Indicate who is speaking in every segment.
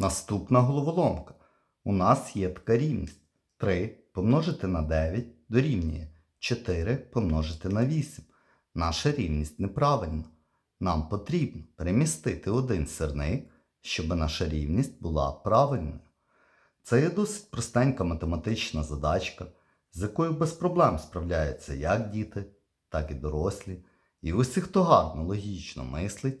Speaker 1: Наступна головоломка. У нас є така рівність. 3 помножити на 9 дорівнює 4 помножити на 8. Наша рівність неправильна. Нам потрібно перемістити один сирник, щоб наша рівність була правильною. Це є досить простенька математична задачка, з якою без проблем справляються як діти, так і дорослі. І усі, хто гарно логічно мислить,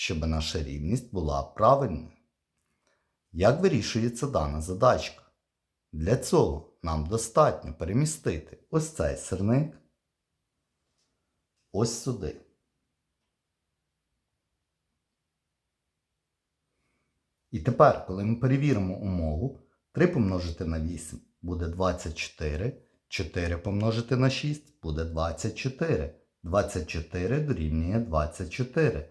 Speaker 1: щоб наша рівність була правильною. Як вирішується дана задачка? Для цього нам достатньо перемістити ось цей сирник ось сюди. І тепер, коли ми перевіримо умову, 3 помножити на 8 буде 24, 4 помножити на 6 буде 24. 24 дорівнює 24.